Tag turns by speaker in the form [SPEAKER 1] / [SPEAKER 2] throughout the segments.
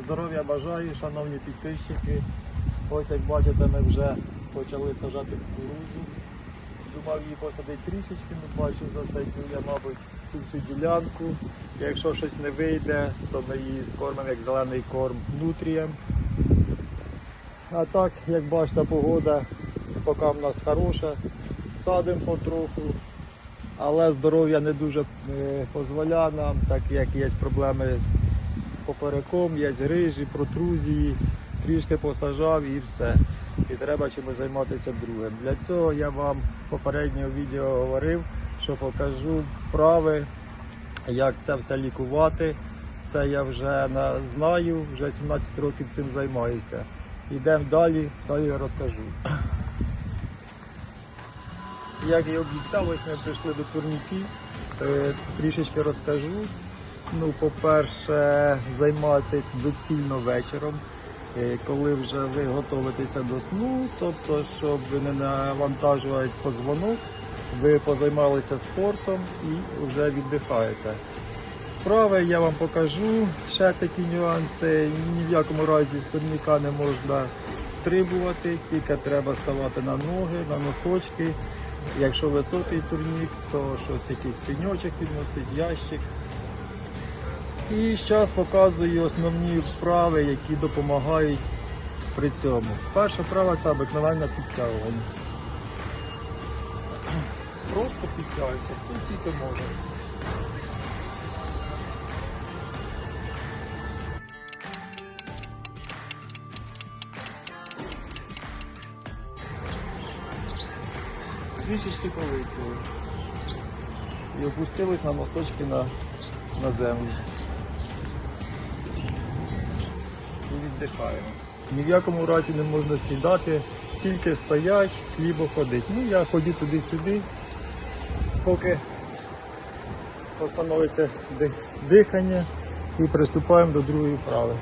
[SPEAKER 1] Здоров'я бажаю, шановні підписчики. Ось як бачите, ми вже почали сажати кукурудзу. Думав її посадити трішечки, не бачу, засадю я, мабуть, цю всю ділянку. Якщо щось не вийде, то ми її скормимо як зелений корм нутрієм. А так, як бачите, погода поки в нас хороша, садимо потроху, але здоров'я не дуже е, дозволяє нам, так як є проблеми з попереком, є грижі, протрузії, трішки посажав і все. І треба чимось займатися другим. Для цього я вам в попередньому відео говорив, що покажу вправи, як це все лікувати. Це я вже знаю, вже 17 років цим займаюся. Йдемо далі, далі я розкажу. Як і обіцяв, ось ми прийшли до турніків. Е, Трішечки розкажу. Ну, по-перше, займатися доцільно вечором, коли вже ви готуєтеся до сну, тобто, щоб не навантажувати позвонок, ви позаймалися спортом і вже віддихаєте. Вправи я вам покажу. Ще такі нюанси. Ні в якому разі з не можна стрибувати, тільки треба ставати на ноги, на носочки. Якщо високий турнік, то щось якийсь пеньочок підносить, ящик. І зараз показую основні вправи, які допомагають при цьому. Перша вправа це обикновенне підтягування. Просто підтягується, хто скільки може. Трішечки повисили. І опустились на носочки на, на землю. Віддихаємо. Ні в якому разі не можна сідати, тільки стоять, хлібо ходить. Ну я ходю туди-сюди, поки постановиться дихання і приступаємо до другої вправи.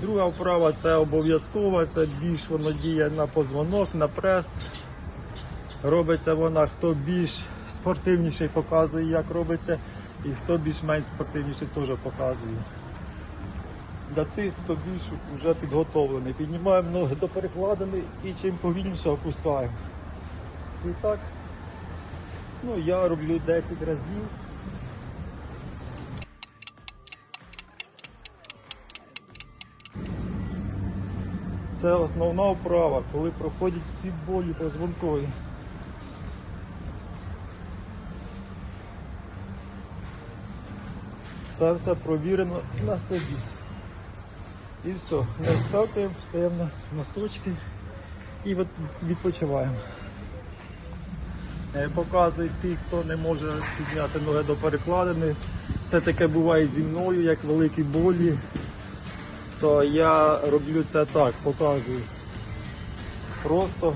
[SPEAKER 1] Друга вправа це обов'язкова, це більш воно діє на позвонок, на прес. Робиться вона, хто більш спортивніший показує, як робиться, і хто більш-менш спортивніший теж показує. Для тих, хто більш вже підготовлений. Піднімаємо ноги до перекладини і чим повільніше опускаємо. І так, ну я роблю 10 разів. Це основна вправа, коли проходять всі болі позвонкові. Це все провірено на собі. І все, не вскакуємо, стаємо на носочки і відпочиваємо. Е, Показують ті, хто не може підняти ноги до перекладини. Це таке буває зі мною, як великі болі. То я роблю це так, показую. Просто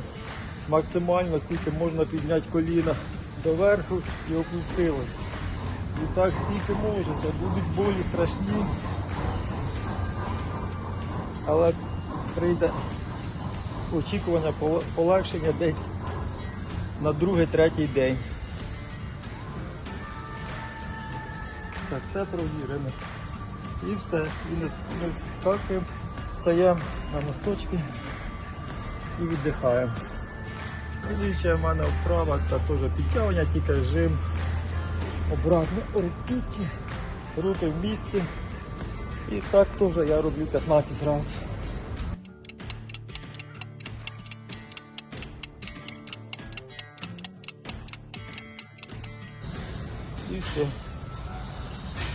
[SPEAKER 1] максимально скільки можна підняти коліна доверху і опустили. І так скільки можете. Будуть болі страшні. Але прийде очікування полегшення десь на другий-третій день. Це все провірено. І все. І не скакуємо, стаємо на носочки і віддихаємо. Слідуюча в мене вправа це теж підтягування, тільки жим обратно у руки в місці. І так теж я роблю 15 разів. І все.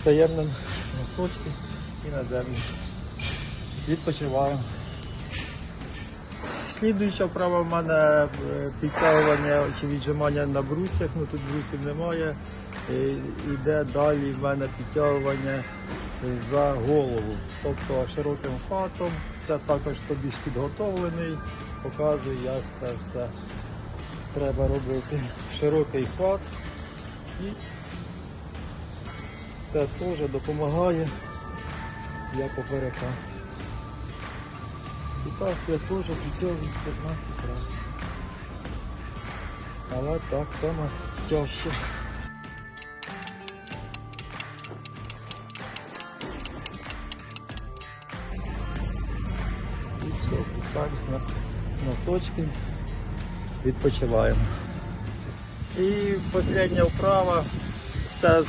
[SPEAKER 1] Стаємо на носочки і на землю. Відпочиваємо. Слідуюча вправа в мене е, підтягування чи віджимання на брусьях, ну тут брусів немає. Е, Іде далі в мене підтягування за голову, тобто широким хатом. Це також хто більш підготовлений, показує, як це все треба робити. Широкий хат і це теж допомагає для поперека. І так я теж підтягую 15 разів. Але так само тяжче. Все, опускаємось на носочки, відпочиваємо. І остання вправа, це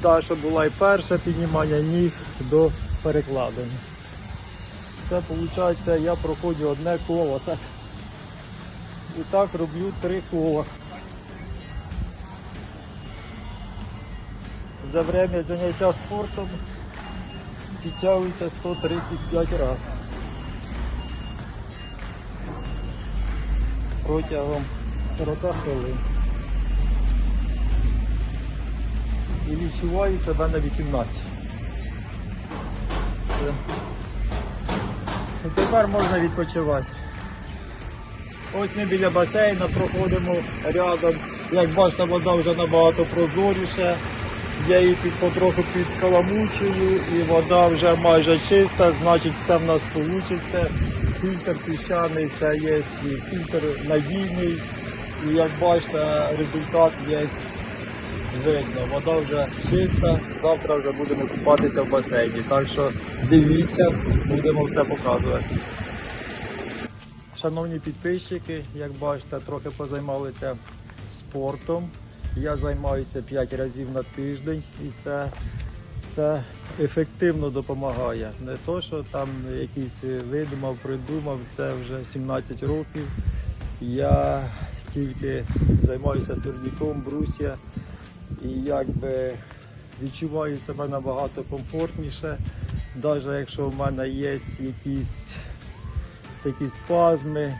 [SPEAKER 1] та, що була і перша піднімання ніг до перекладення. Це виходить, я проходжу одне коло. Так. І так роблю три кола. За время заняття спортом підтягуюся 135 разів. Протягом 40 хвилин. І відчуваю себе на 18. Все. Ну, Тепер можна відпочивати. Ось ми біля басейна проходимо рядом. Як бачите, вода вже набагато прозоріша. Я її потроху підкаламучую і вода вже майже чиста, значить все в нас вийде. Фільтр піщаний, це є фільтр надійний. І як бачите, результат є видно. Вода вже чиста, завтра вже будемо купатися в басейні. Так що дивіться, будемо все показувати. Шановні підписчики, як бачите, трохи позаймалися спортом. Я займаюся 5 разів на тиждень і це, це ефективно допомагає. Не то, що там якийсь видумав, придумав, це вже 17 років. Я тільки займаюся турніком, брусья і якби відчуваю себе набагато комфортніше, навіть якщо в мене є якісь такі спазми,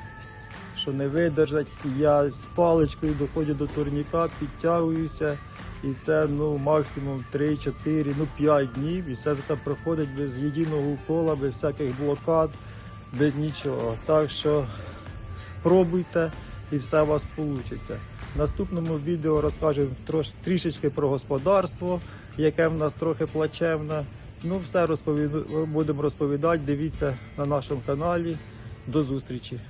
[SPEAKER 1] що не видержать. Я з паличкою доходжу до турніка, підтягуюся. І це ну, максимум 3-4, ну 5 днів. І це все проходить без єдиного укола, без всяких блокад, без нічого. Так що пробуйте і все у вас вийде. Наступному відео розкажемо трош, трішечки про господарство, яке в нас трохи плачевне. Ну, все розповід... будемо розповідати. Дивіться на нашому каналі. До зустрічі!